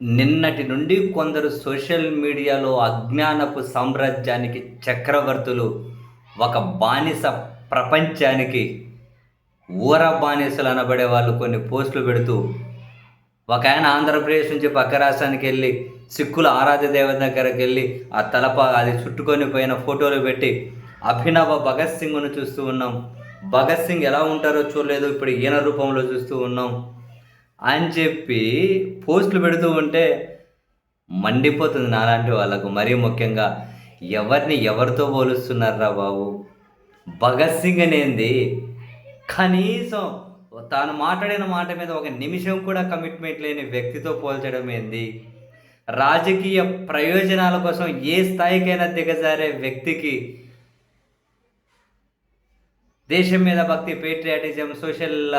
నిన్నటి నుండి కొందరు సోషల్ మీడియాలో అజ్ఞానపు సామ్రాజ్యానికి చక్రవర్తులు ఒక బానిస ప్రపంచానికి ఊర బానిసలు అనబడే వాళ్ళు కొన్ని పోస్టులు పెడుతూ ఒక ఆయన ఆంధ్రప్రదేశ్ నుంచి పక్క రాష్ట్రానికి వెళ్ళి సిక్కుల ఆరాధ్య దేవత దగ్గరికి వెళ్ళి ఆ తలప అది చుట్టుకొని పోయిన ఫోటోలు పెట్టి అభినవ భగత్ సింగ్ను చూస్తూ ఉన్నాం. భగత్ సింగ్ ఎలా ఉంటారో చూడలేదు. ఇప్పుడు ఈయన రూపంలో చూస్తూ ఉన్నాం. అని చెప్పి పోస్టులు పెడుతూ ఉంటే మండిపోతుంది నాలాంటి వాళ్ళకు. మరీ ముఖ్యంగా ఎవరిని ఎవరితో పోలుస్తున్నారా బాబు? భగత్ సింగ్ అనేది కనీసం తాను మాట్లాడిన మాట మీద ఒక నిమిషం కూడా కమిట్మెంట్ లేని వ్యక్తితో పోల్చడం ఏంది? రాజకీయ ప్రయోజనాల కోసం ఏ స్థాయికైనా దిగజారే వ్యక్తికి దేశం మీద భక్తి patriotism social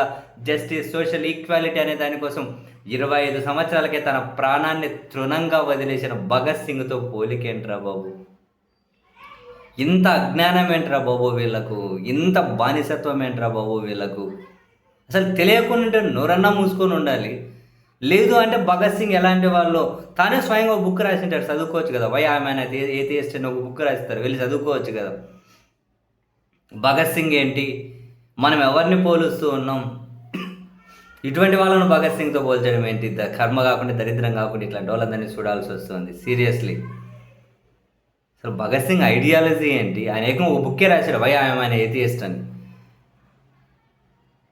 justice social equality అనే దానికోసం ఇరవై ఐదు సంవత్సరాలకే తన ప్రాణాన్ని తృణంగా వదిలేసిన భగత్ సింగ్తో పోలికేంట్రా బాబు? ఇంత అజ్ఞానం ఏంట్రా బాబు వీళ్ళకు? ఇంత బానిసత్వం ఏంట్రా బాబు వీళ్ళకు? అసలు తెలియకుండా ఉంటే నోరన్నా మూసుకొని ఉండాలి. లేదు అంటే భగత్ సింగ్ ఎలాంటి వాళ్ళు తానే స్వయంగా బుక్ బుక్ రాసింటారు చదువుకోవచ్చు కదా. వై ఆమె ఏథియస్ట్ అని ఒక బుక్ రాస్తారు వెళ్ళి చదువుకోవచ్చు కదా. భగత్ సింగ్ ఏంటి? మనం ఎవరిని పోలుస్తూ ఉన్నాం? ఇటువంటి వాళ్ళను భగత్ సింగ్తో పోల్చడం ఏంటి? కర్మ కాకుండా దరిద్రం కాకుండా ఇట్లాంటి వాళ్ళందరినీ చూడాల్సి వస్తుంది సీరియస్లీ. అసలు భగత్ సింగ్ ఐడియాలజీ ఏంటి? ఆయన ఏకం ఒక బుక్కే రాశాడు వై ఆయన ఏథియస్ట్ అని.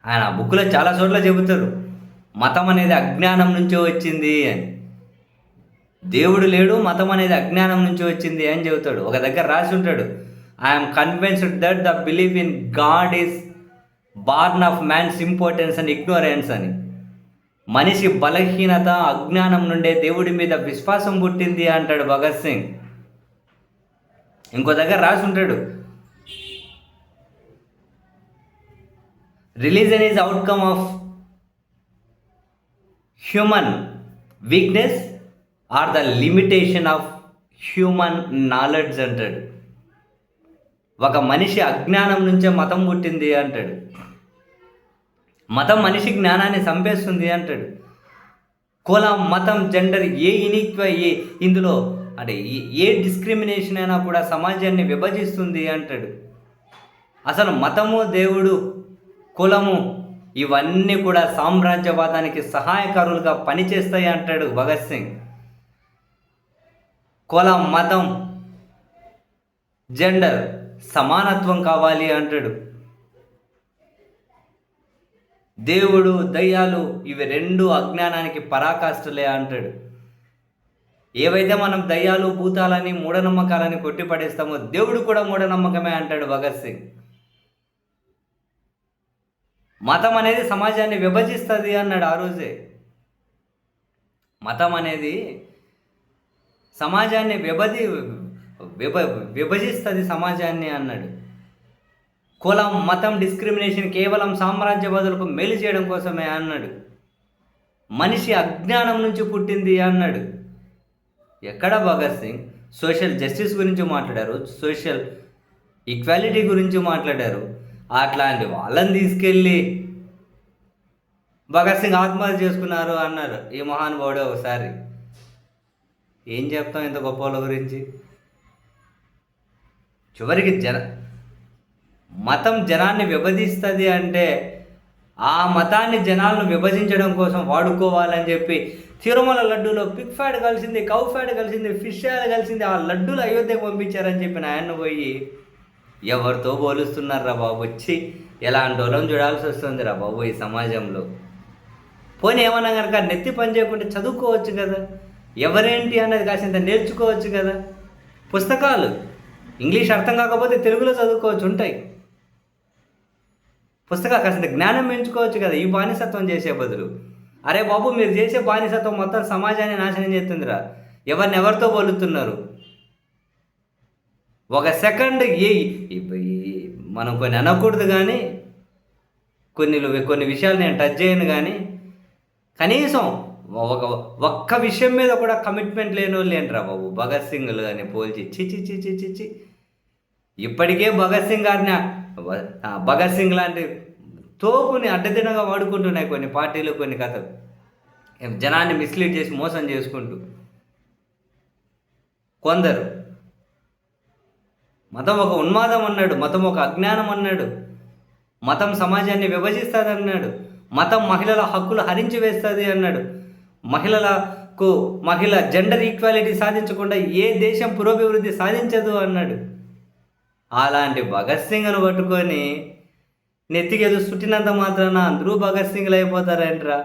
ఆయన ఆ బుక్లో చాలా చోట్ల చెబుతారు మతం అనేది అజ్ఞానం నుంచే వచ్చింది అని. దేవుడు లేడు మతం అనేది అజ్ఞానం నుంచి వచ్చింది అని చెబుతాడు. ఒక దగ్గర రాసి ఉంటాడు I'm convinced that the believe in God is born of man's importance and ignorance అని. మనిషి బలహీనత అజ్ఞానం నుండే దేవుడి మీద విశ్వాసం పుట్టింది అంటాడు భగత్ సింగ్. ఇంకో దగ్గర రాసి ఉంటాడు. Religion is outcome of human weakness or the limitation of human knowledge అంటాడు. ఒక మనిషి అజ్ఞానం నుంచే మతం పుట్టింది అంటాడు. మతం మనిషి జ్ఞానాన్ని చంపేస్తుంది అంటాడు. కులం మతం జెండర్ ఏ ఇనిక్వ ఏ ఇందులో అంటే ఏ- డిస్క్రిమినేషన్ అయినా కూడా సమాజాన్ని విభజిస్తుంది అంటాడు. అసలు మతము దేవుడు కులము ఇవన్నీ కూడా సామ్రాజ్యవాదానికి సహాయకారులుగా పనిచేస్తాయి అంటాడు భగత్ సింగ్. కులం మతం జెండర్ సమానత్వం కావాలి అంటాడు. దేవుడు దయ్యాలు ఇవి రెండు అజ్ఞానానికి పరాకాష్ఠలే అంటాడు. ఏవైతే మనం దయ్యాలు భూతాలని మూఢనమ్మకాలని కొట్టిపడేస్తామో దేవుడు కూడా మూఢనమ్మకమే అంటాడు భగత్ సింగ్. మతం అనేది సమాజాన్ని విభజిస్తుంది అన్నాడు ఆ రోజే. మతం అనేది సమాజాన్ని విభజి విభ విభజిస్తుంది సమాజాన్ని అన్నాడు. కులం మతం డిస్క్రిమినేషన్ కేవలం సామ్రాజ్యవాదులకు మేలు చేయడం కోసమే అన్నాడు. మనిషి అజ్ఞానం నుంచి పుట్టింది అన్నాడు. ఎక్కడ భగత్ సింగ్? సోషల్ జస్టిస్ గురించి మాట్లాడారు సోషల్ ఈక్వాలిటీ గురించి మాట్లాడారు. అట్లాంటి వాళ్ళని తీసుకెళ్ళి భగత్ సింగ్ ఆత్మహత్య చేసుకున్నారు అన్నారు ఈ మహానుభావుడు ఒకసారి. ఏం చెప్తాం ఇంత గొప్ప వాళ్ళ గురించి? చివరికి జన మతం జనాన్ని విభజిస్తుంది అంటే ఆ మతాన్ని జనాలను విభజించడం కోసం వాడుకోవాలని చెప్పి తిరుమల లడ్డూలో పిక్ ఫ్యాడ్ కలిసింది కౌ ఫ్యాడ్ కలిసింది ఫిష్ ఫ్యాడ్ కలిసింది ఆ లడ్డూలు అయోధ్యకు పంపించారని చెప్పి ఆయన పోయి ఎవరితో పోలుస్తున్నారా బాబు? వచ్చి ఎలాంటి వాళ్ళని చూడాల్సి వస్తుంది రా బాబు ఈ సమాజంలో. పోనీ ఏమన్నా కనుక నెత్తి పని చేయకుండా చదువుకోవచ్చు కదా ఎవరేంటి అన్నది కాసింత నేర్చుకోవచ్చు కదా. పుస్తకాలు ఇంగ్లీష్ అర్థం కాకపోతే తెలుగులో చదువుకోవచ్చు ఉంటాయి. పుస్తకాలు కాసింత జ్ఞానం పెంచుకోవచ్చు కదా ఈ బానిసత్వం చేసే బదులు. అరే బాబు మీరు చేసే బానిసత్వం మొత్తం సమాజాన్ని నాశనం చేస్తుందిరా. ఎవరిని ఎవరితో పోలుతున్నారు? ఒక సెకండ్ ఏ మనం కొన్ని అనకూడదు కానీ కొన్ని కొన్ని విషయాలు నేను టచ్ చేయను కానీ కనీసం ఒక ఒక్క విషయం మీద కూడా కమిట్మెంట్ లేని వాళ్ళు ఏంట్రా బాబు. భగత్ సింగ్లు అని పోల్చి చిచి చి చిచి చి ఇప్పటికే భగత్ సింగ్ గారిని భగత్ సింగ్ లాంటి తోపుని అడ్డదినంగా వాడుకుంటున్నాయి కొన్ని పార్టీలు కొన్ని కథలు. జనాన్ని మిస్లీడ్ చేసి మోసం చేసుకుంటూ. కొందరు మతం ఒక ఉన్మాదం అన్నాడు మతం ఒక అజ్ఞానం అన్నాడు మతం సమాజాన్ని విభజిస్తుంది అన్నాడు మతం మహిళల హక్కులు హరించి వేస్తుంది అన్నాడు. మహిళలకు మహిళ జెండర్ ఈక్వాలిటీ సాధించకుండా ఏ దేశం పురోభివృద్ధి సాధించదు అన్నాడు. అలాంటి భగత్ సింగ్ను పట్టుకొని నెత్తికేదో చుట్టినంత మాత్రాన అందరూ భగత్ సింగ్లు అయిపోతారేంట్రా